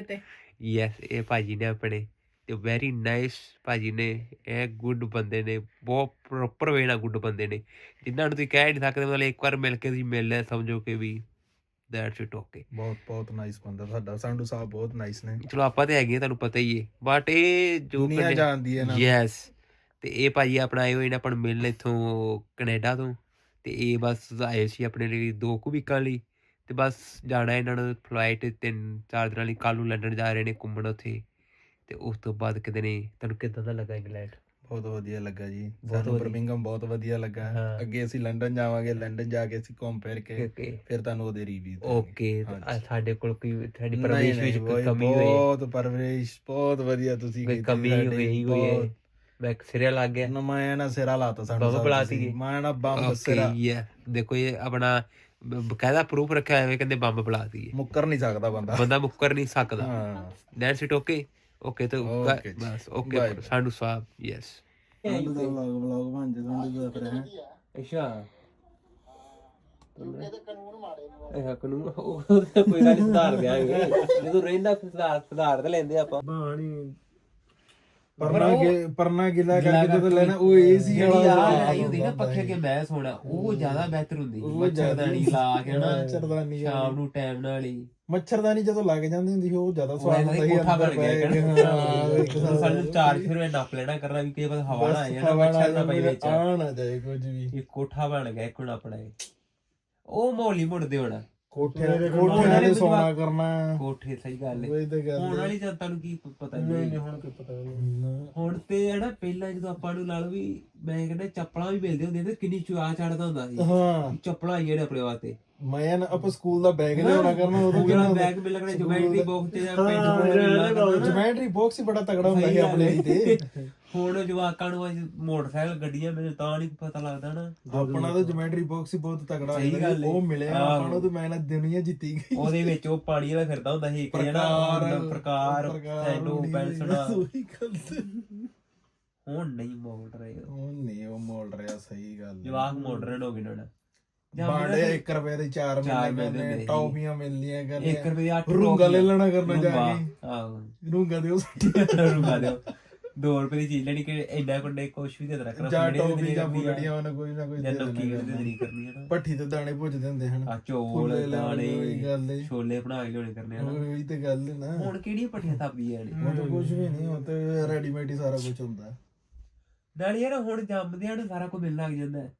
ਕਿਤੇ? ਯੈਸ ਇਹ ਭਾਜੀ ਨੇ ਆਪਣੇ ਤੇ ਵੈਰੀ ਨਾਈਸ ਭਾਜੀ ਨੇ ਇਹ ਗੁੱਡ ਬੰਦੇ ਨੇ ਬਹੁਤ ਪ੍ਰੋਪਰ ਵੇ ਨਾਲ ਗੁੱਡ ਬੰਦੇ ਨੇ। ਜਿਨ੍ਹਾਂ ਨੂੰ ਤੁਸੀਂ ਕਹਿ ਨਹੀਂ ਸਕਦੇ ਮਤਲਬ ਇੱਕ ਵਾਰ ਮਿਲ ਕੇ ਤੁਸੀਂ ਮਿਲ ਲਿਆ ਸਮਝੋ ਕਿ ਵੀ ਦੈਟਸ ਇਟ ਓਕੇ ਬਹੁਤ ਬਹੁਤ ਨਾਈਸ ਬੰਦਾ ਸਾਡਾ ਸੰਧੂ ਸਾਹਿਬ ਬਹੁਤ ਨਾਈਸ ਨੇ। ਚਲੋ ਆਪਾਂ ਤੇ ਹੈਗੇ ਆ, ਤੁਹਾਨੂੰ ਪਤਾ ਹੀ ਹੈ ਬਟ ਇਹ ਜੋ ਦੁਨੀਆ ਜਾਣਦੀ ਹੈ ਨਾ। ਯੈਸ ਤੇ ਇਹ ਭਾਜੀ ਆਪਣਾ ਆਏ ਹੋਏ ਨੇ ਆਪਾਂ ਨੂੰ ਮਿਲਣ ਇੱਥੋਂ ਕੈਨੇਡਾ ਤੋਂ। ਤੇ ਇਹ ਬਸ ਆਏ ਸੀ ਆਪਣੇ ਲਈ ਦੋ ਕੁ ਵੀਕਾਂ ਲਈ। ਤੇ ਬਸ ਜਾਣਾ ਇਹਨਾਂ ਨੂੰ ਫਲਾਈਟ ਤਿੰਨ ਚਾਰ ਦਿਨਾਂ ਲਈ ਕੱਲ ਨੂੰ ਲੰਡਨ ਜਾ ਰਹੇ ਨੇ ਘੁੰਮਣ ਉੱਥੇ। ਤੇ ਉਸ ਤੋਂ ਬਾਅਦ ਕਿਤੇ ਨੇ ਤੁਹਾਨੂੰ ਕਿੱਦਾਂ ਦਾ ਲੱਗਾ ਇੰਗਲੈਂਡ? ਬਹੁਤ ਵਧੀਆ ਲੱਗਾ ਜੀ। ਬਹੁਤ ਸਾਨੂੰ। ਬਰਮਿੰਗਮ ਬਹੁਤ ਵਧੀਆ ਲੱਗਾ। ਅੱਗੇ ਅਸੀਂ ਲੰਡਨ ਜਾਵਾਂਗੇ ਲੰਡਨ ਜਾ ਕੇ ਅਸੀਂ ਘੁੰਮ ਫਿਰ ਕੇ ਫਿਰ ਤੁਹਾਨੂੰ ਉਹਦੇ ਰਿਵਿਊ ਓਕੇ। ਸਾਡੇ ਕੋਲ ਕੋਈ ਸਾਡੀ ਪਰਵਰਿਸ਼ ਵਿੱਚ ਕੋਈ ਕਮੀ ਹੋਈ ਬਹੁਤ ਪਰਵਰਿਸ਼ ਬਹੁਤ ਵਧੀਆ ਤੁਸੀਂ ਕੋਈ ਕਮੀ ਹੋਈ ਹੋਈ ਹੈ। ਮੈਂ ਸਿਰਿਆ ਲੱਗ ਗਿਆ। ਨਾ ਮੈਂ ਨਾ ਸਿਰਾ ਲਾਤਾ ਸਾਨੂੰ ਬੰਬ ਬੁਲਾਤੀ। ਮੈਂ ਨਾ ਬੰਬ ਸਿਰਾ ਦੇਖੋ ਇਹ ਆਪਣਾ ਬਕਾਇਦਾ ਪ੍ਰੂਫ ਰੱਖਿਆ ਹੋਇਆ ਹੈ ਕਹਿੰਦੇ ਬੰਬ ਬੁਲਾ ਦਈਏ। ਮੁੱਕਰ ਨਹੀਂ ਸਕਦਾ ਬੰਦਾ। ਬੰਦਾ ਮੁੱਕਰ ਨਹੀਂ ਸਕਦਾ। ਹਾਂ। ਦੈਟਸ ਇਟ ਓਕੇ ਓਕੇ ਤਾਂ। ਬਸ ਓਕੇ. ਸਾਡੂ ਸਾਹਿਬ ਯੈਸ ਵਲੌਗ ਵਲੌਗ ਬਣ ਜੇ ਸੰਧੂ ਦਾ ਫਿਰ ਹੈ? ਅੱਛਾ। ਇਹ ਕਾਨੂੰਨ ਉਹ ਕੋਈ ਗੱਲ ਨੀ, ਸੁਧਾਰ ਦਿਆਂਗੇ। ਜਦੋਂ ਰਹਿੰਦਾ ਸੁਧਾਰ ਸੁਧਾਰ ਤੇ ਲੈਂਦੇ ਆਪਾਂ। ਬਾਣੀ ਪਰਨਾ ਕੇ ਪਰਨਾ ਗਿਲਾ ਕਰਕੇ ਜਦੋਂ ਲੈਣਾ ਉਹ ਏਸੀ ਜਿਹੜੀ ਵਾਲਾ ਆ ਆਈ ਹੁੰਦੀ ਨਾ ਪੱਖੇ ਕੇ ਮੈਂ ਸੋਣਾ ਉਹ ਜ਼ਿਆਦਾ ਬਿਹਤਰ ਹੁੰਦੀ ਉਹ ਮੱਛਰਦਾਨੀ ਲਾ ਕੇ ਨਾ ਮੱਛਰਦਾਨੀ ਸ਼ਾਮ ਨੂੰ ਟਾਈਮ ਨਾਲ ਹੀ। ਮੱਛਰਦਾਨੀ ਜਦੋਂ ਲੱਗ ਜਾਂਦੀ ਹੁੰਦੀ ਸੀ ਉਹ ਜ਼ਿਆਦਾ ਸਵਾਦ ਹੁੰਦਾ ਸੀ ਕੋਠਾ ਬਣ ਗਿਆ ਸਾਨੂੰ ਚਾਰ ਫਿਰ ਇਹ ਨੱਪ ਲੈਣਾ ਕਰਨਾ ਵੀ ਕਿ ਬਸ ਹਵਾ ਨਾ ਆਏ ਨਾ ਹਵਾ ਮੱਛਰ ਨਾ ਪਈ ਵਿੱਚ। ਆ ਨਾ ਜਾਏ ਕੁਝ ਵੀ। ਇਹ ਕੋਠਾ ਬਣ ਗਿਆ ਇੱਕ ਹੁਣ ਆਪਣਾ। ਇਹ। ਉਹ ਮੋਲੀ ਮੁੜਦੇ ਹੋਣਾ। ਕੋਠੇ ਕੋਠੇ ਨਾਲ ਸੋਣਾ ਕਰਨਾ। ਕੋਠੇ ਸਹੀ ਗੱਲ ਹੈ ਹੁਣ ਵਾਲੀ ਜਨਤਾ ਨੂੰ ਕੀ ਪ- ਪਤਾ ਨਹੀਂ ਹੁਣ ਕੀ ਪਤਾ ਨਹੀਂ। ਹੁਣ ਤੇ ਨਾ ਪਹਿਲਾਂ ਜਦੋਂ ਆਪਾਂ ਨੂੰ ਲਾ ਲਓ ਵੀ ਮੈਂ ਕਹਿੰਦਾ ਚੱਪਲਾਂ ਵੀ ਮਿਲਦੇ ਹੁੰਦੇ ਤੇ ਕਿੰਨੀ ਚੁਆ ਚੜਦਾ ਹੁੰਦਾ ਸੀ। ਹਾਂ। ਚੱਪਲਾਂ ਨੇ ਆਪਣੇ ਵਾਸਤੇ। ਮੈਂ ਨਾ ਆਪਾਂ ਸਕੂਲ ਦਾ ਬੈਗ ਲਿਆਉਣਾ ਕਰਨਾ ਉਦੋਂ ਉਹ ਜਿਹੜਾ ਬੈਗ ਮਿਲ ਲੱਗਣਾ ਜੁਮੈਟਰੀ ਬਾਕਸ ਤੇ ਜਾਂ ਪੈਂਟ ਕੋਲ ਮਿਲਣਾ। ਜਮੈਟਰੀ ਬਾਕਸ ਹੀ ਬੜਾ ਤਗੜਾ ਹੁੰਦਾ ਸੀ ਆਪਣੇ ਲਈ ਤੇ ਹੁਣ ਜਵਾਕਾਂ ਨੂੰ ਅੱਜ ਮੋਟਰਸਾਈਕਲ ਗੱਡੀਆਂ ਮੈਨੂੰ ਤਾਂ ਨਹੀਂ ਪਤਾ ਲੱਗਦਾ ਨਾ ਆਪਣਾ ਤਾਂ ਜਮੈਟਰੀ ਬਾਕਸ ਹੀ ਬਹੁਤ ਤਗੜਾ ਹੁੰਦਾ ਸੀ। ਉਹ ਮਿਲਿਆ। ਆਪਾਂ ਨੂੰ ਤੇ ਮੈਂ ਨਾ ਦੁਨੀਆ ਜਿੱਤੀ ਗਈ ਉਹਦੇ ਵਿੱਚ ਉਹ ਪਾਣੀ ਵਾਲਾ ਫਿਰਦਾ ਹੁੰਦਾ ਸੀ ਇੱਕ ਜਿਹੜਾ ਪ੍ਰਕਾਰ ਸੈਂਡੋ ਤੇ। ਹੁਣ ਨਹੀਂ ਮੋੜ ਰਹੇ ਉਹ ਨਹੀਂ ਉਹ ਮੋੜ ਰਿਹਾ ਸਹੀ ਗੱਲ। ਜਵਾਕ ਮਾਡਰਨ ਹੋ ਗਏ ਨੇ ਬਾਂਡੇ 1 ਰੁਪਏ ਦੇ 4 ਚਾਰ ਮਿਲਣੇ ਸੀ। ਟੌਪੀਆਂ ਮਿਲਣੀਆਂ 1 ਕਰਨੀਆਂ ਰੁਪਏ ਦੀ 8 ਰੂੰਗਾ ਲੈ ਲੈਣਾ ਕਰਨਾ ਜਾ ਕੇ। ਆਹੋ। ਰੂੰਗਾ ਦਿਓ ਰੂੰਗਾ ਦਿਓ। 2 ਰੁਪਏ ਦੀ ਚੀਜ਼ ਲੈਣੀ ਕਿ ਇੰਨਾ ਕੋਡੇ ਕੁਛ ਵੀ ਦੇ ਕਰ ਜਾਂ ਟੌਪੀ ਜਾਂ ਬੁਲੜੀਆਂ ਉਹਨਾਂ ਕੋਈ ਨਾ ਕੋਈ ਜਾਂ ਦੇ ਦੇਣਾ ਦੇ ਦੇਣੀ ਕਰਨੀ ਹੈ ਨਾ ਪੱਠੀ ਤੇ ਦਾਣੇ ਭੁੱਜਦੇ ਹੁੰਦੇ ਹਨ। ਆ ਚੋਲ ਫੁੱਲੇ ਦਾਣੇ ਉਹੀ ਗੱਲ ਏ। ਛੋਲੇ ਬਣਾ ਕੇ ਲਿਆਉਣੇ ਕਰਨੇ ਹਨ ਉਹੀ ਤੇ ਗੱਲ ਏ ਨਾ। ਹੁਣ ਕਿਹੜੀਆਂ ਪੱਠੀਆਂ ਥਾਪੀਆਂ ਨੇ? ਉਹ ਤਾਂ ਕੁਝ ਵੀ ਨਹੀਂ ਉਹ ਤੇ ਰੈਡੀਮੇਡ ਹੀ ਸਾਰਾ ਕੁਝ ਹੁੰਦਾ। ਨਾਲੇ ਯਾਰ ਹੁਣ ਜੰਮਦਿਆਂ ਨੂੰ ਸਾਰਾ ਕੁਝ ਮਿਲਣ ਲੱਗ ਜਾਂਦਾ। ਹੈ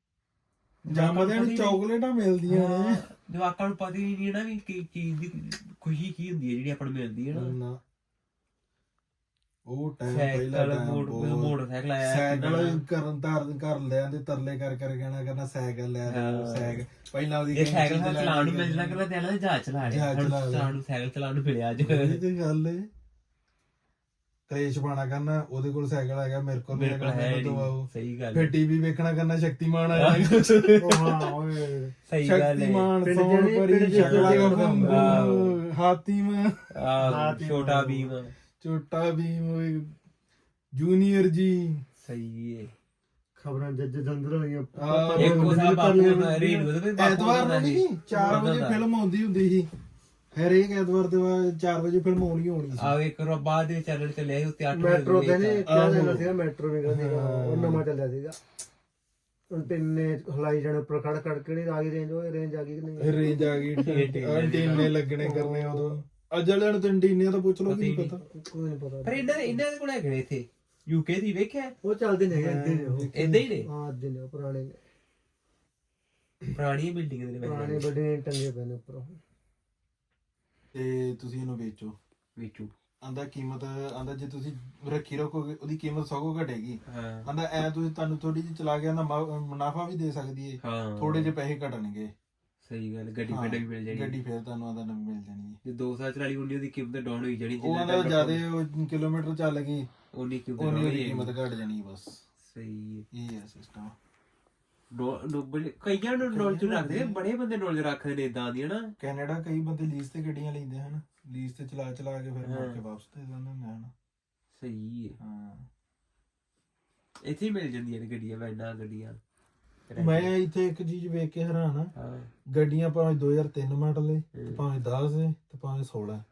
ਜੰਮਦਿਆਂ ਨੂੰ ਚਾਕਲੇਟਾਂ ਮਿਲਦੀਆਂ ਨੇ। ਹਾਂ, ਜਵਾਕਾਂ ਨੂੰ ਪਤਾ ਹੀ ਨਹੀਂ ਨਾ ਵੀ ਕੀ ਚੀਜ਼ ਦੀ ਖੁਸ਼ੀ ਕੀ ਹੁੰਦੀ ਹੈ ਜਿਹੜੀ ਆਪਾਂ ਨੂੰ ਮਿਲਦੀ ਹੈ ਨਾ। ਨਾ। ਉਹ ਟਾਈਮ ਪਹਿਲਾਂ ਬਹੁਤ- ਮੋਟਰਸਾਈਕਲ ਆਇਆ ਸਾਈਕਲ ਕਰਨ ਧਰ ਕਰ ਲਿਆਂ ਤੇ ਤਰਲੇ ਕਰ ਕਰ ਕਹਿਣਾ ਕਰਨਾ ਸਾਈਕਲ ਲੈ ਹਾਂ। ਸਾਈਕਲ। ਪਹਿਲਾਂ ਉਹਦੀ ਸਾਈਕਲ ਚਲਾਉਣੀ ਨੂੰ ਮਿਲ ਕਰਨੀ। ਲੱਗਦਾ ਤੇ ਇਹਨਾਂ ਨੇ ਜਹਾਜ਼ ਚਲਾ ਲਿਆ। ਚਲਾਉਣ ਨੂੰ ਸਾਈਕਲ ਚਲਾਉਣ ਨੂੰ ਮਿਲਿਆ ਅੱਜ। ਇਹ ਤੇ ਗੱਲ ਏ। ਕਲੇਸ਼ ਪਾਣਾ ਕਰਨਾ ਉਹਦੇ ਕੋਲ ਸਾਈਕਲ ਹੈਗਾ ਮੇਰੇ ਕੋਲ ਮੇਰੇ ਕੋਲ ਹੈ ਦਵਾਓ। ਸਹੀ ਗੱਲ ਫਿਰ। ਟੀਵੀ ਵੇਖਣਾ ਕਰਨਾ ਸ਼ਕਤੀਮਾਨ ਆਇਆ ਹਾਂ। ਓਏ। ਸਹੀ ਗੱਲ ਹੈ। ਸ਼ਕਤੀਮਾਨ ਸੌਣ ਜਿਹੜੇ- ਪਰੀ ਆਹੋ। ਹਾਤੀਮ। ਛੋਟਾ। ਭੀਮ। ਛੋਟਾ ਭੀਮ ਓਏ। ਜੂਨੀਅਰ ਜੀ। ਸਹੀ ਹੈ। ਖਬਰਾਂ ਜੱਜ ਜੰਦਰ ਹੋਈਆਂ ਇੱਕ ਉਹ ਸਾ ਬਾਪੂ ਦਾ ਰੇਡੀਓ ਤੇ ਐਤਵਾਰ ਨੂੰ। ਨਹੀਂ 4 ਹੁੰਦਾ ਵਜੇ। ਫਿਲਮ ਆਉਂਦੀ ਹੁੰਦੀ ਸੀ। ਹਰੇਕ ਐਤਵਾਰ ਦੇ ਬਾਅਦ 4 ਵਜੇ ਫਿਲਮ ਆਉਣੀ ਹੋਣੀ ਸੀ। ਆਹ ਇੱਕ ਰੋ ਬਾਅਦ ਦੇ ਚੈਨਲ ਤੇ ਲਿਆ ਉੱਤੇ 8 ਮੈਟਰੋ ਤੇ ਨਹੀਂ ਕਿਹਾ। ਜਾਂਦਾ ਸੀਗਾ ਮੈਟਰੋ ਵੀ ਸੀਗਾ ਹਾਂ। ਉਹ ਨਵਾਂ ਚੱਲਿਆ ਸੀਗਾ। ਹੁਣ ਤਿੰਨੇ ਹਲਾਈ ਜਾਣੇ ਉੱਪਰ ਖੜ ਖੜ ਕੇ ਨਹੀਂ ਆ ਗਈ ਰੇਂਜ ਉਹ ਰੇਂਜ ਆ ਗਈ ਕਿ ਨਹੀਂ? ਰੇਂਜ ਆ ਗਈ ਐਂਟੀਨੇ ਲੱਗਣੇ ਕਰਨੇ ਉਦੋਂ। ਅੱਜ ਵਾਲਿਆਂ ਨੂੰ ਤਾਂ ਐਂਟੀਨੇ ਤਾਂ ਪੁੱਛ ਲਓ ਕੀ ਪਤਾ ਕੋਈ ਨਹੀਂ ਪਤਾ। ਪਰ ਇਹਨਾਂ ਦੇ ਇਹਨਾਂ ਦੇ ਕੋਲ ਹੈਗੇ ਨੇ ਇੱਥੇ? ਯੂਕੇ ਦੀ ਵੇਖਿਆ? ਉਹ ਚੱਲਦੇ ਨੇ ਇੱਦਾਂ ਨੇ ਹੀ ਨੇ? ਹਾਂ ਇੱਦਾਂ ਨੇ ਉਹ ਪੁਰਾਣੇ। ਨੇ ਪੁਰਾਣੀ ਬਿਲਡਿੰਗ ਦੇ ਨੇ। ਪੁਰਾਣੇ ਵੱਡੇ ਟੰਗੇ ਪਏ ਨੇ ਉੱਪਰ। ਉਹ। ਤੇ ਤੁਸੀਂ ਇਹਨੂੰ ਵੇਚੋ। ਵਿੱਚੋਂ। ਆਂਦਾ ਕੀਮਤ ਆਂਦਾ ਜੇ ਤੁਸੀਂ ਰੱਖੀ ਰੱਖੋਗੇ ਉਹਦੀ ਕੀਮਤ ਸਗੋਂ ਘਟੇਗੀ। ਹਾਂ। ਆਂਦਾ ਐ ਤੁਸੀਂ ਤੁਹਾਨੂੰ ਥੋੜੀ ਜਿਹੀ ਚਲਾ ਕੇ ਆਂਦਾ ਮੁਨਾਫਾ ਵੀ ਦੇ ਸਕਦੀ ਏ। ਹਾਂ। ਥੋੜੇ ਜਿਹੇ ਪੈਸੇ ਘਟਣਗੇ। ਸਹੀ ਗੱਲ ਗੱਡੀ ਹਾਂ, ਵੀ ਮਿਲ ਜਾਣੀ। ਗੱਡੀ ਫੇਰ ਤੁਹਾਨੂੰ ਆਂਦਾ ਨਵੀਂ ਮਿਲ ਜਾਣੀ ਏ। ਜੇ 2 ਸਾਲ ਚਲਾਲੀ ਹੁੰਦੀ ਉਹਦੀ ਕੀਮਤ ਡਾਊਨ ਹੋਈ ਜਾਣੀ ਉਹ ਆਂਦਾ ਜ਼ਿਆਦਾ ਕਿਲੋਮੀਟਰ ਚੱਲ ਗਈ ਉਨੀ ਕੀਮਤ ਉਹਨੀ down ਉਹਦੀ ਕੀਮਤ ਘਟ ਜਾਣੀ ਬਸ। ਸਹੀ ਹੈ ਇਹ ਹੈ ਸਿਸਟਮ ਨੋ- ਨੋ- ਬੜੇ- ਕਈਆਂ ਨੂੰ ਨੌਲੇਜ ਰੱਖਦੇ ਨੇ, ਬੜੇ ਬੰਦੇ ਨੌਲੇਜ ਰੱਖਦੇ ਨੇ ਇਦਾਂ ਦੀ ਹਨਾ? ਕੈਨੇਡਾ ਕਈ ਬੰਦੇ ਲੀਜ਼ ਤੇ ਗੱਡੀਆਂ ਲੈਂਦੇ ਹਨ। ਲੀਜ਼ ਤੇ ਚਲਾ ਚਲਾ ਕੇ ਫਿਰ ਮੁੜ ਹਾਂ। ਕੇ ਵਾਪਸ ਦੇ ਦਿੰਦੇ ਹੁੰਦੇ ਹਨ। ਸਹੀ ਹੈ। ਹਾਂ। ਇੱਥੇ ਹੀ ਮਿਲ ਜਾਂਦੀਆਂ ਨੇ ਗੱਡੀਆਂ ਵੈਨਾਂ ਗੱਡੀਆਂ। ਮੈਂ ਇੱਥੇ ਇੱਕ ਚੀਜ਼ ਵੇਖ ਕੇ ਹੈਰਾਨ ਹਾਂ। ਗੱਡੀਆਂ ਭਾਵੇਂ 2003 ਮਾਡਲ ਏ ਤੇ। ਭਾਵੇਂ 10 ਏ ਤੇ ਭਾਵੇਂ 16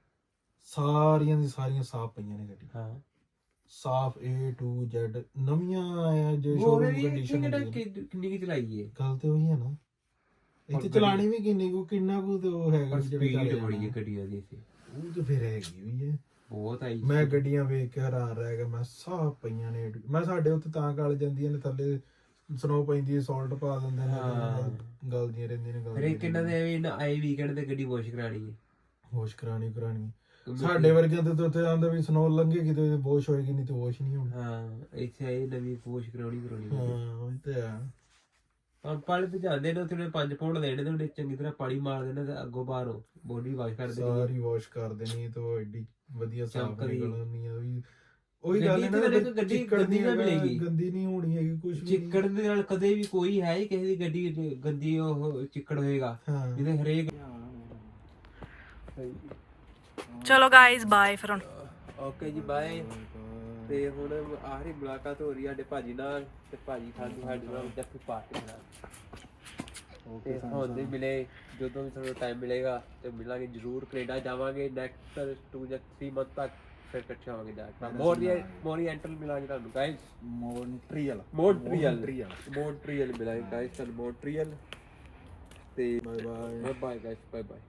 ਸਾਰੀਆਂ ਦੀ ਸਾਰੀਆਂ ਸਾਫ਼ ਪਈਆਂ ਨੇ ਗੱਡੀ ਹਾਂ। ਸਾਫ਼ A to Z ਨਵੀਆਂ ਆ ਜੋ ਸ਼ੋਰੂਮ ਵੀ ਕੰਡੀਸ਼ਨ ਕਿੰਨਾ ਕਿੰਨੀ ਕੀ ਚਲਾਈ ਏ ਗੱਲ ਤੇ ਉਹੀ ਹੈ ਨਾ। ਇੱਥੇ ਚਲਾਣੀ ਵੀ ਕਿੰਨੀ ਕੁ ਕਿੰਨਾ ਕੁ ਤੇ ਉਹ ਹੈਗਾ ਪਰ ਚੱਲ ਸਪੀਡ ਬੜੀ। ਹੈ ਗੱਡੀਆਂ ਦੀ ਇੱਥੇ। ਉਹ ਤੇ ਫਿਰ ਹੈਗੀ ਵੀ ਹੈ ਬਹੁਤ ਆਈ ਮੈਂ ਗੱਡੀਆਂ ਵੇਖ ਕੇ ਹੈਰਾਨ ਰਹਿ ਗਿਆ ਮੈਂ ਸਾਫ਼ ਪਈਆਂ ਨੇ। ਮੈਂ ਸਾਡੇ ਉੱਤੇ ਤਾਂ ਗਲ ਜਾਂਦੀਆਂ ਨੇ ਥੱਲੇ ਸਨੋ ਪੈਂਦੀ ਹੈ ਸਾਲਟ ਪਾ ਦਿੰਦੇ ਨੇ। ਗਲਦੀਆਂ ਰਹਿੰਦੀਆਂ ਨੇ ਫਿਰ ਇਹ ਕਿੰਨਾ ਦੇ ਐਵੇਂ ਆਏ ਵੀਕਐਂਡ ਤੇ ਗੱਡੀ ਵਾਸ਼ ਕਰਾਣੀ ਹੈ। ਹੋਸ਼ ਕਰਾਣੀ ਕਰਾਣੀ। ਸਾਡੇ ਵਰਗਿਆਂ ਤੇ ਤਾਂ ਉੱਥੇ ਆਂਦਾ ਵੀ ਸਨੋ ਲੰਘੇਗੀ ਤੇ ਵਾਸ਼ ਹੋਏਗੀ ਨਹੀਂ ਤੇ ਵਾਸ਼ ਨਹੀਂ ਹੋਣੀ ਹਾਂ ਇੱਥੇ ਆਏ ਨਵੀਂ ਵਾਸ਼ ਕਰਾਉਣੀ ਕਰਾਉਣੀ ਹਾਂ ਉਹ ਤੇ ਆ ਪੰਪ ਵਾਲੇ ਤੇ ਜਾਂਦੇ ਨੇ ਉੱਥੇ 5 ਪੌਂਡ ਦੇਣੇ ਤੇ ਉਹਨੇ ਚੰਗੀ ਤਰ੍ਹਾਂ ਪਾਣੀ ਮਾਰ ਦੇਣਾ ਤੇ ਅੱਗੋਂ ਬਾਹਰੋਂ ਬੋਡੀ ਵਾਸ਼ ਕਰ ਦੇਣੀ। ਸਾਰੀ ਵਾਸ਼ ਕਰ ਦੇਣੀ ਤੇ ਉਹ ਐਡੀ ਵਧੀਆ ਸਾਫ਼ ਚਮਕਦੀ। ਨਿਕਲਣੀ ਆ ਉਹੀ ਉਹੀ ਗੱਲ ਹੈ ਨਾ ਤੇ ਵੀ ਗੱਡੀ ਚਿੱਕੜ ਗੰਦੀ ਨਾ ਹੈਗਾ, ਮਿਲੇਗੀ। ਗੰਦੀ ਨਹੀਂ ਹੋਣੀ ਹੈਗੀ ਕੁਝ ਵੀ ਚਿੱਕੜ ਦੇ ਨਾਲ ਕਦੇ ਵੀ ਕੋਈ ਹੈ ਹੀ ਕਿਸੇ ਦੀ ਗੱਡੀ ਚ ਗੰਦੀ ਉਹ ਚਿੱਕੜ ਹੋਏਗਾ ਹਾਂ ਜਿਹਦੇ ਹਰੇਕ ਚਲੋ ਗਾਇਜ਼ ਬਾਏ ਫਿਰ ਹੁਣ। ਓਕੇ ਜੀ ਬਾਏ ਤੇ ਹੁਣ ਆਖਰੀ ਮੁਲਾਕਾਤ ਹੋ ਰਹੀ ਹੈ ਸਾਡੇ ਭਾਜੀ ਨਾਲ ਤੇ ਭਾਜੀ ਖਾਂਦੀ ਸਾਡੇ ਨਾਲ ਜੱਫੀ ਪਾਰਟੀ ਨਾਲ। ਤੇ ਹੁਣ ਦੇ ਮਿਲੇ ਜਦੋਂ ਵੀ ਸਾਨੂੰ ਟਾਈਮ ਮਿਲੇਗਾ ਤੇ ਮਿਲਾਂਗੇ ਜ਼ਰੂਰ ਕੈਨੇਡਾ ਜਾਵਾਂਗੇ ਨੈਕਸਟ 2 ਜਾਂ 3 ਮੰਥ ਤੱਕ ਫਿਰ ਇਕੱਠੇ ਹੋਵਾਂਗੇ ਜਾ ਕੇ। ਮੋਰੀ ਮੋਰੀ ਐਂਟਲ ਮਿਲਾਂਗੇ ਤੁਹਾਨੂੰ ਗਾਇਸ ਮੋਨਟਰੀਅਲ ਮੋਂਟਰੀਅਲ ਮੋਂਟਰੀਅਲ ਮਿਲਾਂਗੇ ਗਾਇਸ ਤੁਹਾਨੂੰ ਮੋਂਟਰੀਅਲ ਤੇ bye bye bye bye guys bye bye